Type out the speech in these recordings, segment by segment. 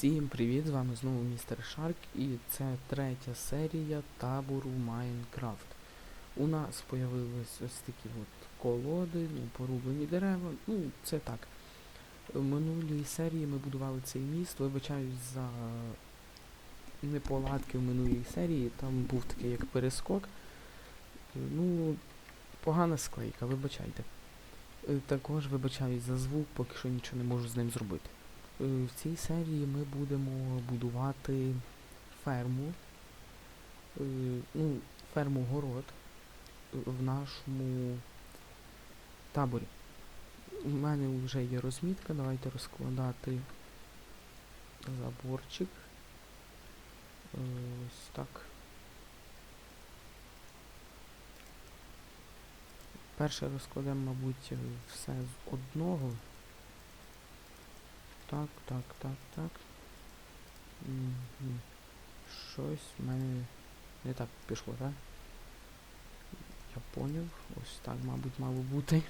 Всім привіт! З вами знову містер Шарк і це третя серія табору Майнкрафт. У нас появились ось такі от колоди, ну, порублені дерева, ну це так. В минулій серії ми будували цей міст, вибачаюсь за неполадки в минулій серії, там був такий як перескок. Ну, погана склейка, вибачайте. Е, Також вибачаюсь за звук, поки що нічого не можу з ним зробити. Е, В цій серії ми будемо будувати ферму, е, ну, ферму город в нашому таборі. У мене вже є розмітка, давайте розкладати заборчик. Е, Ось так. Перше розкладемо, мабуть, все з одного. Так, так, так, так. Щось в мене не так пішло, так? Я поняв. Ось так, мабуть, мало бути.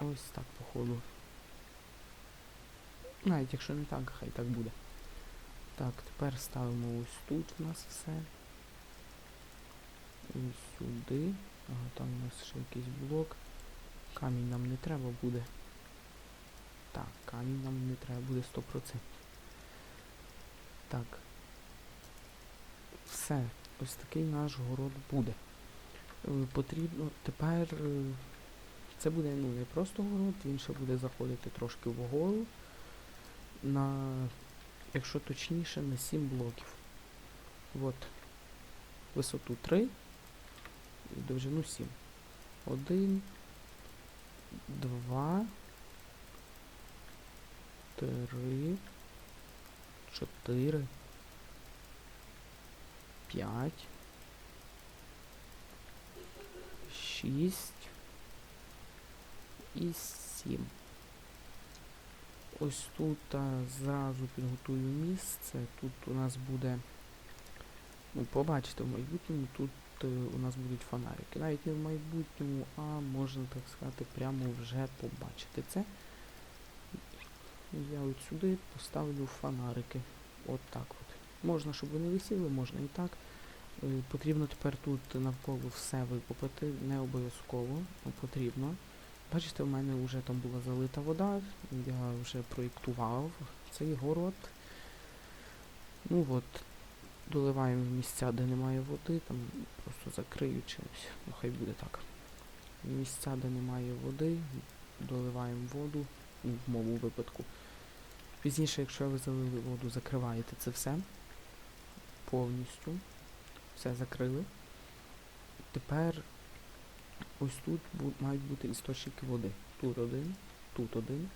Ось так, походу. Навіть якщо не так, хай так буде. Так, тепер ставимо ось тут у нас все. Ось сюди. Ага, там у нас ще якийсь блок. Камінь нам не треба буде. Так, камінь нам не треба буде 100%. Так. Все. Ось такий наш город буде. Е, Потрібно тепер. е, Це буде ну, не просто город, він ще буде заходити трошки вгору. На, якщо точніше, на 7 блоків. От. Висоту 3 і довжину 7. 1, 2, три, чотири, п'ять, шість і сім. Ось тут зразу підготую місце. Тут у нас буде, ну, побачите в майбутньому, тут е, у нас будуть фонарики. Навіть не в майбутньому, а можна так сказати, прямо вже побачити це. Я от сюди поставлю фонарики. От так от. Можна, щоб вони висіли, можна і так. Е, Потрібно тепер тут навколо все викопати, не обов'язково, потрібно. Бачите, в мене вже там була залита вода, я вже проєктував цей город. Ну от, доливаємо в місця, де немає води, там просто закрию чимось. Ну хай буде так. Місця, де немає води, доливаємо воду, ну, в моєму випадку. Пізніше, якщо ви залили воду, закриваєте це все повністю. Все закрили. Тепер ось тут мають бути істочники води. Тут один, тут один.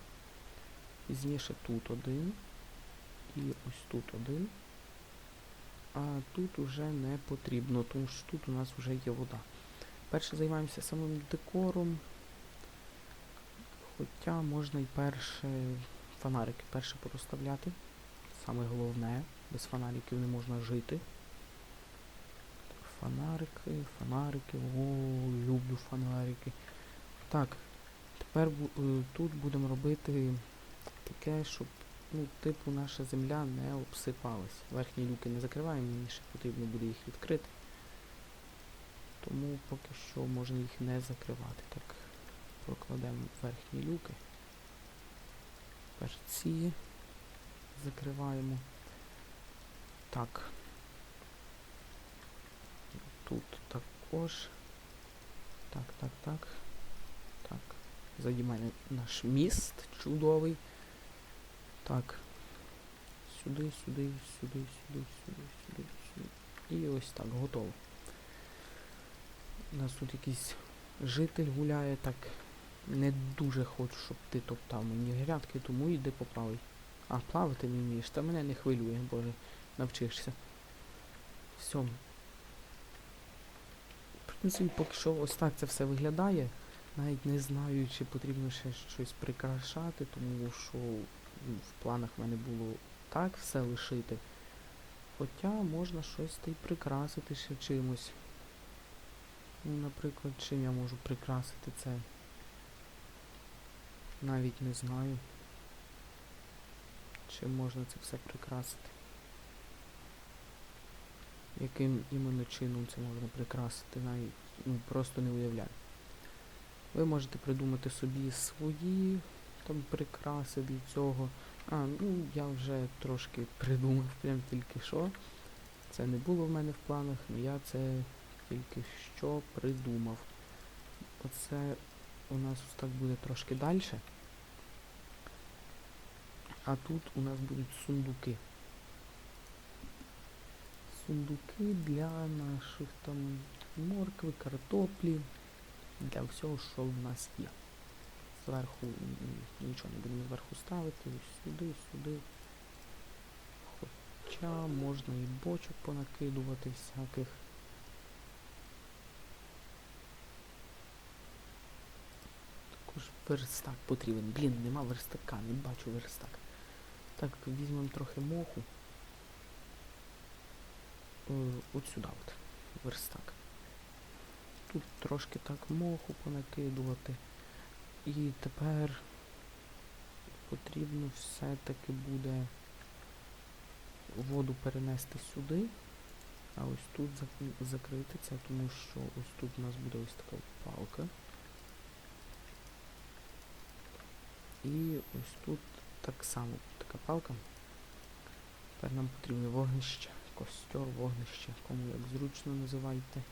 Пізніше тут один. І ось тут один. А тут уже не потрібно, тому що тут у нас вже є вода. Перше займаємося самим декором. Хоча можна і перше фонарики перше порозставляти. Саме головне, без фонариків не можна жити. Фонарики, фонарики, о, люблю фонарики. Так, тепер е, тут будемо робити таке, щоб ну, типу наша земля не обсипалась. Верхні люки не закриваємо, мені ще потрібно буде їх відкрити. Тому поки що можна їх не закривати. Так, прокладемо верхні люки. Тепер ці закриваємо. Так. Тут також. Так, так, так. Так. Заді наш міст чудовий. Так. Сюди, сюди, сюди, сюди, сюди, сюди, сюди. І ось так, готово. У нас тут якийсь житель гуляє, так не дуже хочу, щоб ти топтав мені грядки, тому йди поправий. А, плавати не вмієш, та мене не хвилює, боже, навчишся. Все. В принципі, поки що ось так це все виглядає. Навіть не знаю, чи потрібно ще щось прикрашати, тому що ну, в планах в мене було так все лишити. Хоча можна щось та й прикрасити ще чимось. Ну, наприклад, чим я можу прикрасити це? Навіть не знаю. чим можна це все прикрасити. Яким іменно чином це можна прикрасити, навіть ну, просто не уявляю. Ви можете придумати собі свої там прикраси для цього. А, ну я вже трошки придумав прям тільки що. Це не було в мене в планах, але я це тільки що придумав. Оце у нас так буде трошки далі. А тут у нас будуть сундуки. Сундуки для наших там моркви, картоплі, для всього, що в нас є. Зверху нічого не будемо зверху ставити, сюди, сюди. Хоча можна і бочок понакидувати всяких. Також верстак потрібен. Блін, нема верстака, не бачу верстак. Так, візьмемо трохи моху. От сюди от. Верстак. Тут трошки так моху понакидувати. І тепер потрібно все-таки буде воду перенести сюди, а ось тут зак- закрити це, тому що ось тут у нас буде ось така палка. І ось тут так само така палка. Тепер нам потрібне вогнище, костер, вогнище, кому як зручно називайте.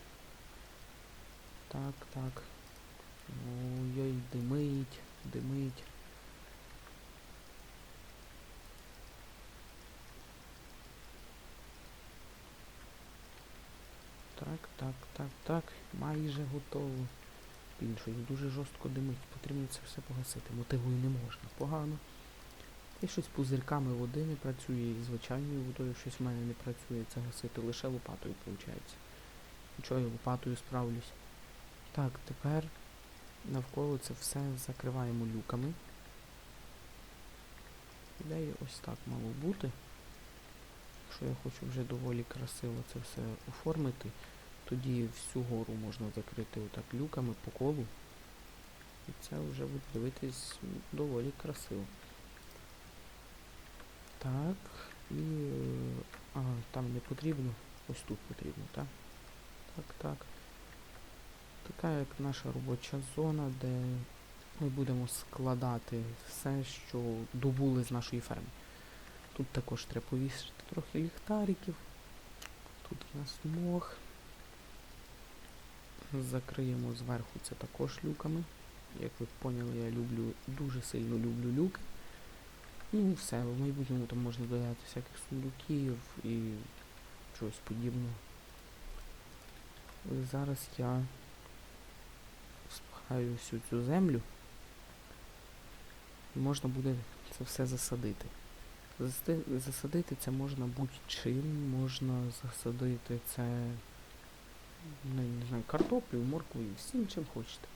Так, так. Ой-ой, димить, димить. Так, так, так, так. Майже готово. Блін, дуже жорстко димить. Потрібно це все погасити. Мотивою не можна. Погано. І щось пузирками води не працює, і звичайною водою щось в мене не працює. Це гасити лише лопатою, виходить. Нічого, я лопатою справлюсь. Так, тепер навколо це все закриваємо люками. Ідея ось так мало бути. Якщо я хочу вже доволі красиво це все оформити, тоді всю гору можна закрити отак люками по колу. І це вже буде дивитись доволі красиво. Так, і... А, там не потрібно. Ось тут потрібно, так? Так, так. Така як наша робоча зона, де ми будемо складати все, що добули з нашої ферми. Тут також треба повісити трохи ліхтариків. Тут у нас мох. Закриємо зверху це також люками. Як ви поняли, я люблю, дуже сильно люблю люки. Ну все, в майбутньому там можна додати всяких сундуків і чогось подібного. Зараз я спахаю всю цю землю. І можна буде це все засадити. Засадити це можна будь-чим, можна засадити це ну, не знаю, картоплею, морквою, всім чим хочете.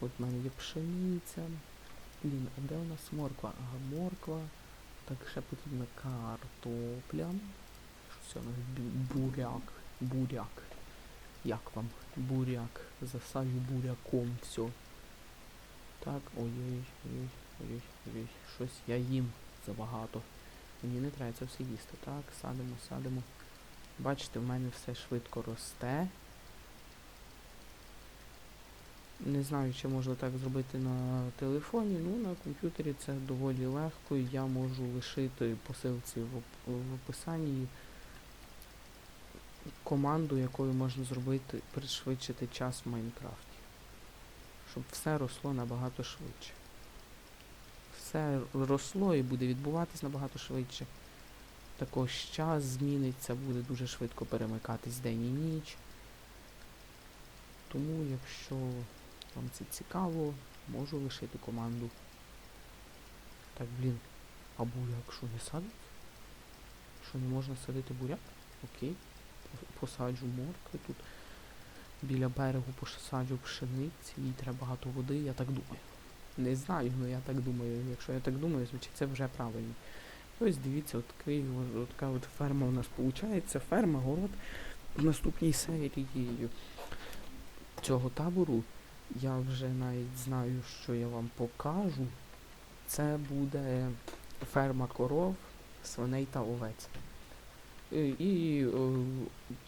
От в мене є пшениця. Блін, а де у нас морква? Ага, морква. Так, ще потрібна картопля. Що це у нас буряк. Буряк. Як вам? Буряк. Засаджу буряком все. Так, ой-ой, ой, ой, ой, щось я їм забагато. Мені не треба це все їсти. Так, садимо, садимо. Бачите, в мене все швидко росте. Не знаю, чи можна так зробити на телефоні, ну на комп'ютері це доволі легко. і Я можу лишити посилці в, в описанні команду, якою можна зробити, пришвидшити час в Майнкрафті. Щоб все росло набагато швидше. Все росло і буде відбуватись набагато швидше. Також час зміниться, буде дуже швидко перемикатись день і ніч. Тому, якщо вам це цікаво, можу лишити команду. Так, блін, а буряк що не садить? Що не можна садити буряк? Окей. Посаджу моркви тут. Біля берегу посаджу пшениці, їй треба багато води, я так думаю. Не знаю, але я так думаю. Якщо я так думаю, значить це вже правильно. Ось дивіться, от, такий, от така от ферма у нас виходить. Ферма, город. В наступній серії цього табору я вже навіть знаю, що я вам покажу. Це буде ферма коров, свиней та овець. Е, І е,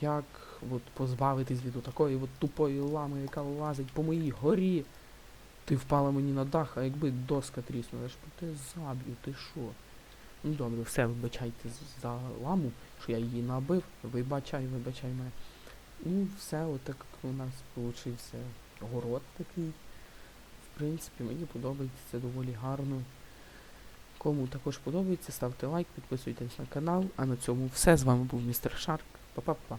як от, позбавитись від такої от тупої лами, яка лазить по моїй горі. Ти впала мені на дах, а якби доска тріснула, ж тебе заб'ю, ти що? Ну добре, все, вибачайте за ламу, що я її набив, вибачай, вибачай мене. Ну, все, отак у нас получився город такий. В принципі, мені подобається це доволі гарно. Кому також подобається, ставте лайк, підписуйтесь на канал. А на цьому все. З вами був містер Шарк. Па-па-па.